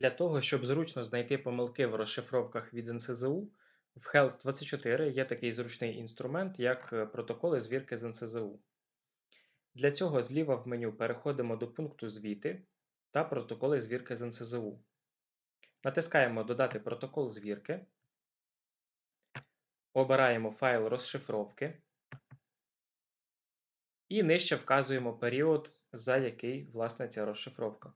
Для того, щоб зручно знайти помилки в розшифровках від НСЗУ, в Health 24 є такий зручний інструмент, як е, протоколи звірки з НСЗУ. Для цього зліва в меню переходимо до пункту Звіти та протоколи звірки з НСЗУ. Натискаємо Додати протокол звірки, обираємо файл розшифровки і нижче вказуємо період, за який власне ця розшифровка.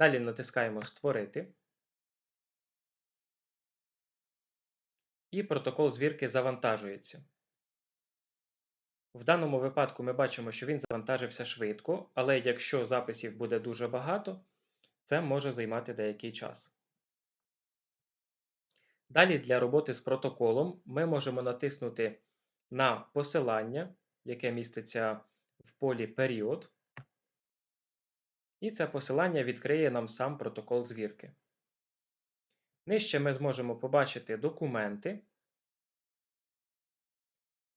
Далі натискаємо Створити. І протокол звірки завантажується. В даному випадку ми бачимо, що він завантажився швидко, але якщо записів буде дуже багато, це може займати деякий час. Далі для роботи з протоколом ми можемо натиснути на посилання, яке міститься в полі період. І це посилання відкриє нам сам протокол звірки. Нижче ми зможемо побачити документи.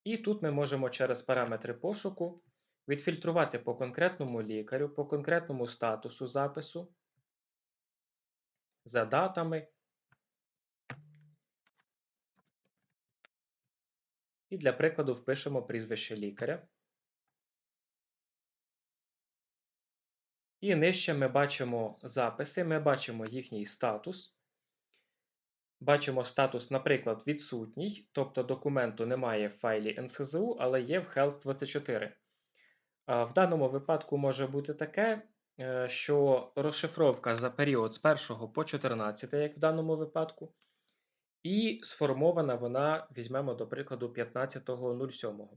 І тут ми можемо через параметри пошуку відфільтрувати по конкретному лікарю, по конкретному статусу запису, за датами. І для прикладу впишемо прізвище лікаря. І нижче ми бачимо записи, ми бачимо їхній статус. Бачимо статус, наприклад, відсутній, тобто документу немає в файлі NSZU, але є в Health24. В даному випадку може бути таке, е, що розшифровка за період з 1 по 14, як в даному випадку, і сформована вона, візьмемо, до прикладу, 15.07.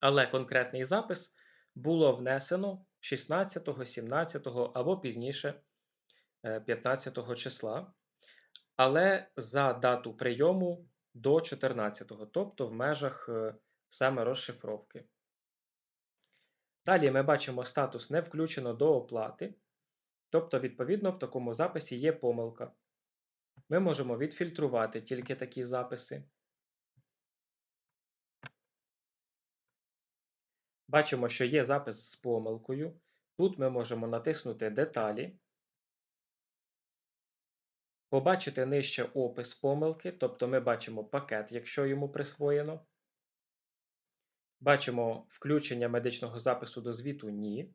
Але конкретний запис було внесено 16, 17 або пізніше 15 е, числа, але за дату прийому до 14, тобто в межах е, саме розшифровки. Далі ми бачимо статус не включено до оплати, тобто, відповідно, в такому записі є помилка. Ми можемо відфільтрувати тільки такі записи. Бачимо, що є запис з помилкою. Тут ми можемо натиснути Деталі, побачити нижче опис помилки, тобто ми бачимо пакет, якщо йому присвоєно. Бачимо включення медичного запису до звіту Ні.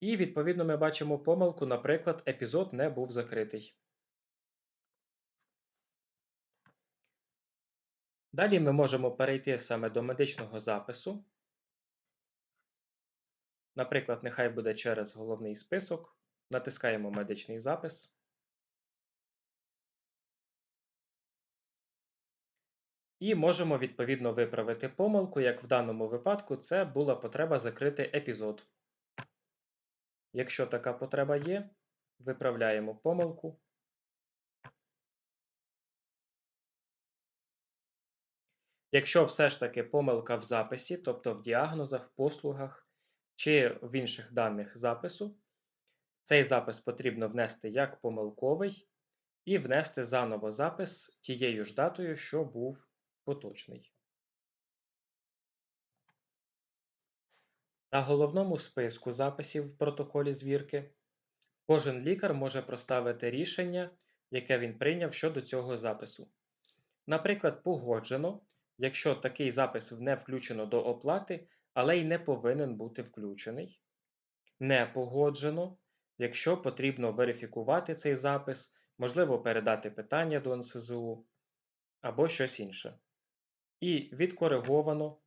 І, відповідно, ми бачимо помилку, наприклад, епізод не був закритий. Далі ми можемо перейти саме до медичного запису. Наприклад, нехай буде через головний список. Натискаємо медичний запис. І можемо відповідно виправити помилку, як в даному випадку це була потреба закрити епізод. Якщо така потреба є, виправляємо помилку. Якщо все ж таки помилка в записі, тобто в діагнозах, послугах, чи в інших даних запису. Цей запис потрібно внести як помилковий, і внести заново запис тією ж датою, що був поточний. На головному списку записів в протоколі звірки кожен лікар може проставити рішення, яке він прийняв щодо цього запису. Наприклад, погоджено, якщо такий запис не включено до оплати, але й не повинен бути включений. Не погоджено, якщо потрібно верифікувати цей запис, можливо, передати питання до НСЗУ або щось інше. І відкориговано,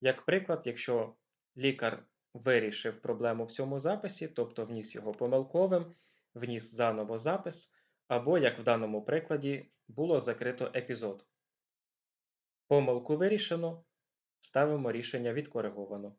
як приклад, якщо лікар вирішив проблему в цьому записі, тобто вніс його помилковим, вніс заново запис, або, як в даному прикладі, було закрито епізод. Помилку вирішено, Ставимо рішення відкориговано.